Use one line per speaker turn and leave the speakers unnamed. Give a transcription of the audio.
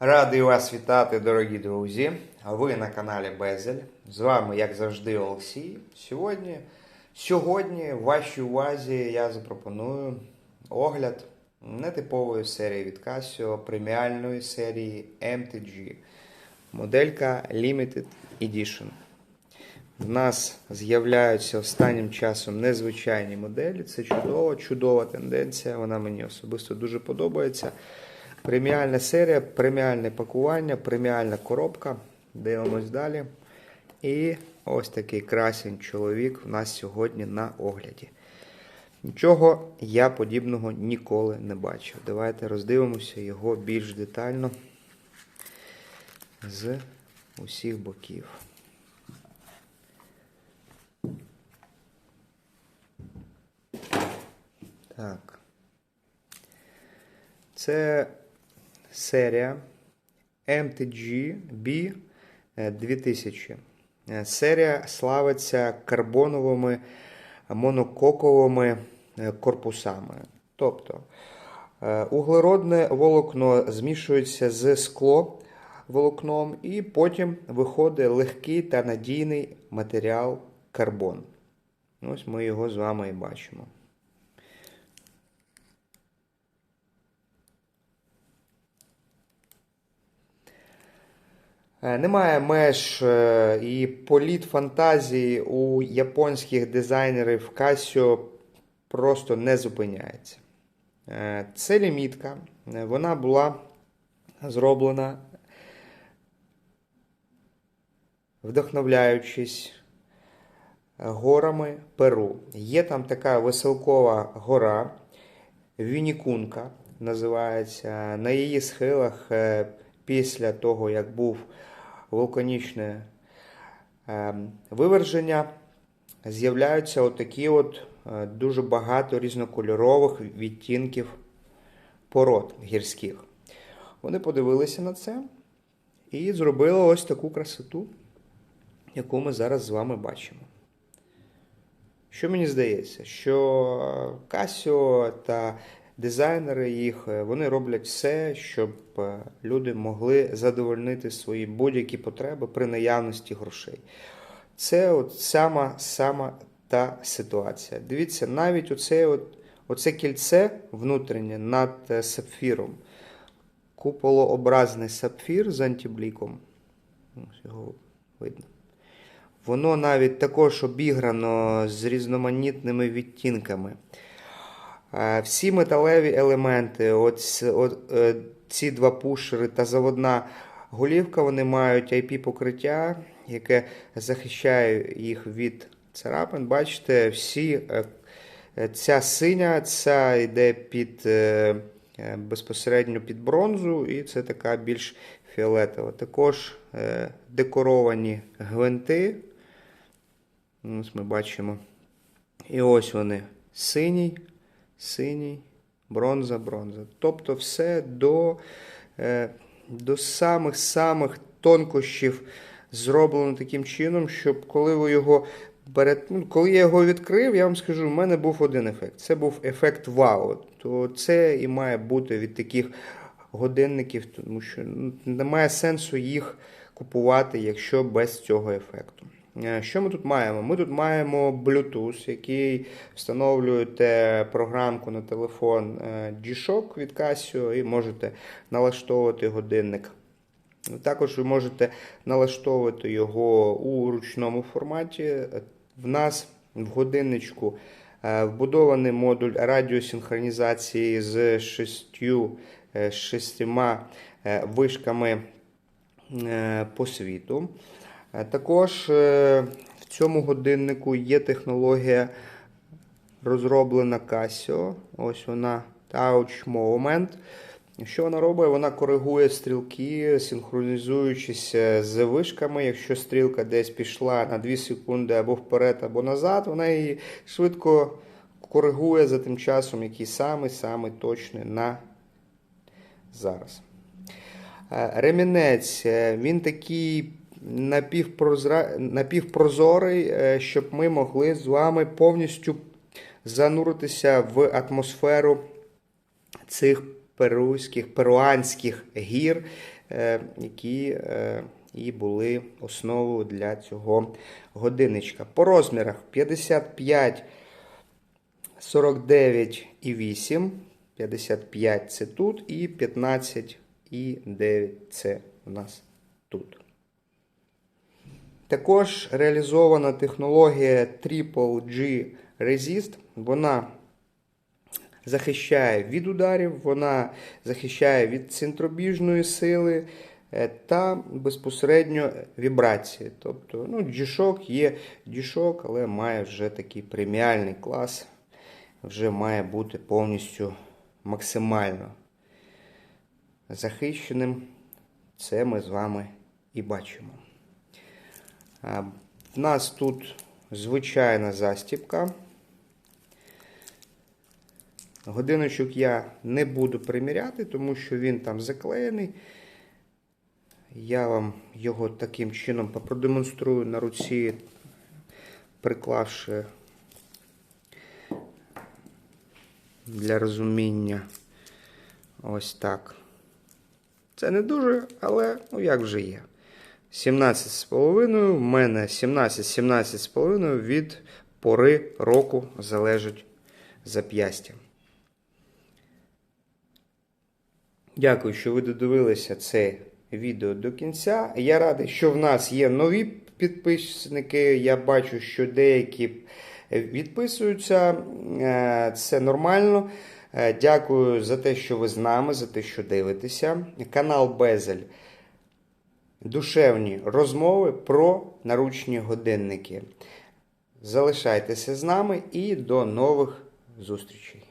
Радий вас вітати, дорогі друзі. Ви на каналі Безель. З вами, як завжди, Олексій. Сьогодні, сьогодні в вашій увазі я запропоную огляд нетипової серії від Casio, преміальної серії MTG. Моделька Limited Edition. В нас з'являються останнім часом незвичайні моделі. Це чудова, чудова тенденція. Вона мені особисто дуже подобається. Преміальна серія, преміальне пакування, преміальна коробка. Дивимось далі. І ось такий красень чоловік у нас сьогодні на огляді. Нічого я подібного ніколи не бачив. Давайте роздивимося його більш детально з усіх боків. Так. Це серія MTG B 2000. Е, Серія славиться карбоновими монококовими е, корпусами. Тобто е, углеродне волокно змішується з скло волокном, і потім виходить легкий та надійний матеріал карбон. Ось ми його з вами і бачимо. Немає меж е, і політ фантазії у японських дизайнерів Casio просто не зупиняється. Е, Це лімітка. Е, Вона була зроблена, вдохновляючись горами Перу. Є там така веселкова гора, Вінікунка називається. На її схилах е, після того, як був вулканічне е, виверження, з'являються отакі от е, дуже багато різнокольорових відтінків пород гірських. Вони подивилися на це і зробили ось таку красоту, яку ми зараз з вами бачимо. Що мені здається, що Casio та дизайнери їх е, вони роблять все, щоб е, люди могли задовольнити свої будь-які потреби при наявності грошей. Це от сама сама та ситуація. Дивіться, навіть оце, от, оце кільце внутрішнє над е, сапфіром, куполообразний сапфір з антибліком. Ось його видно. Воно навіть також обіграно з різноманітними відтінками. Всі металеві елементи, от, от, е, ці два пушери та заводна голівка, вони мають IP-покриття, яке захищає їх від царапин. Бачите, всі е, ця синя, ця йде під е, безпосередньо під бронзу, і це така більш фіолетова. Також декоровані гвинти. Ось ми бачимо. І ось вони синій, синій, бронза, бронза. Тобто все до, е, до самих-самих тонкощів зроблено таким чином, щоб коли ви його берете, ну, коли я його відкрив, я вам скажу, в мене був один ефект. Це був ефект вау. То це і має бути від таких годинників, тому що ну, немає сенсу їх купувати, якщо без цього ефекту. Е, Що ми тут маємо? Ми тут маємо Bluetooth, який встановлюєте програмку на телефон е, G-Shock від Casio і можете налаштовувати годинник. Також ви можете налаштовувати його у ручному форматі. В нас в годинничку е, вбудований модуль радіосинхронізації з шістю, е, шістьма е, вишками е, по світу. Е, Також е, в цьому годиннику є технологія розроблена Casio. Ось вона Touch Moment. Що вона робить? Вона коригує стрілки, синхронізуючись з вишками. Якщо стрілка десь пішла на 2 секунди або вперед, або назад, вона її швидко коригує за тим часом, який самий-самий точний на зараз. Е, Ремінець, він такий напівпрозра... напівпрозорий, е, щоб ми могли з вами повністю зануритися в атмосферу цих перуських, перуанських гір, е, які е, і були основою для цього годинничка. По розмірах 55, 49 і 8. 55 це тут і 15 і 9 це у нас тут. Також реалізована технологія Triple G Resist. Вона захищає від ударів, вона захищає від центробіжної сили е, та безпосередньо вібрації. Тобто, ну, G-Shock є G-Shock, але має вже такий преміальний клас, вже має бути повністю максимально захищеним. Це ми з вами і бачимо. В нас тут звичайна застіпка. Годиночок я не буду приміряти, тому що він там заклеєний. Я вам його таким чином продемонструю на руці, приклавши для розуміння ось так. Це не дуже, але ну як вже є. 17,5. В мене 17-17,5 від пори року залежить зап'ястя. Дякую, що ви додивилися це відео до кінця. Я радий, що в нас є нові підписники. Я бачу, що деякі відписуються. Е, Це нормально. Е, Дякую за те, що ви з нами, за те, що дивитеся. Канал Безель. Душевні розмови про наручні годинники. Залишайтеся з нами і до нових зустрічей.